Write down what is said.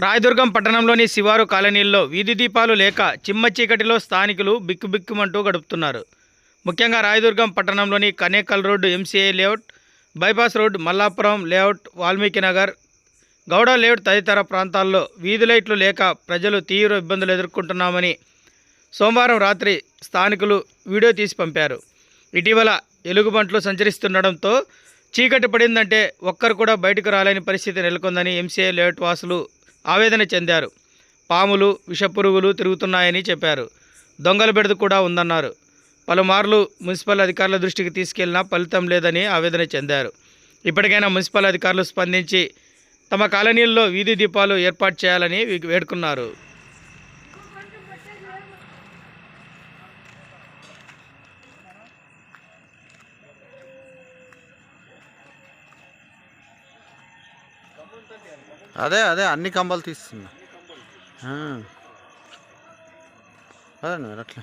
రాయదుర్గం పట్టణంలోని శివారు కాలనీల్లో వీధి దీపాలు లేక చిమ్మ చీకటిలో స్థానికులు బిక్కుబిక్కుమంటూ గడుపుతున్నారు. ముఖ్యంగా రాయదుర్గం పట్టణంలోని Kanekal road MCA layout bypass road Mallapuram layout Valmiki Nagar Gowda layout తదితర ప్రాంతాల్లో వీధి లైట్లు లేక ప్రజలు తీవ్ర ఇబ్బందులు ఎదుర్కొంటున్నామని సోమవారం రాత్రి స్థానికులు వీడియో తీసి పంపారు. ఇటీవల ఎలుగుబంట్లు సంచరిస్తుండడంతో చీకటి పడిందంటే ఒక్కరు కూడా బయటకు రాలేని పరిస్థితి నెలకొందని ఎంసీఏ లేఅవుట్ వాసులు ఆవేదన చెందారు. పాములు విషపురుగులు తిరుగుతున్నాయని చెప్పారు. దొంగల బెడద కూడా ఉందన్నారు. పలుమార్లు మున్సిపల్ అధికారుల దృష్టికి తీసుకెళ్ళినా ఫలితం లేదని ఆవేదన చెందారు. ఇప్పటికైనా మున్సిపల్ అధికారులు స్పందించి తమ కాలనీల్లో వీధి దీపాలు ఏర్పాటు చేయాలని వేడుకున్నారు. అదే అదే అన్ని కంబలు తీస్తున్నా. అదే నువ్వు అట్లా.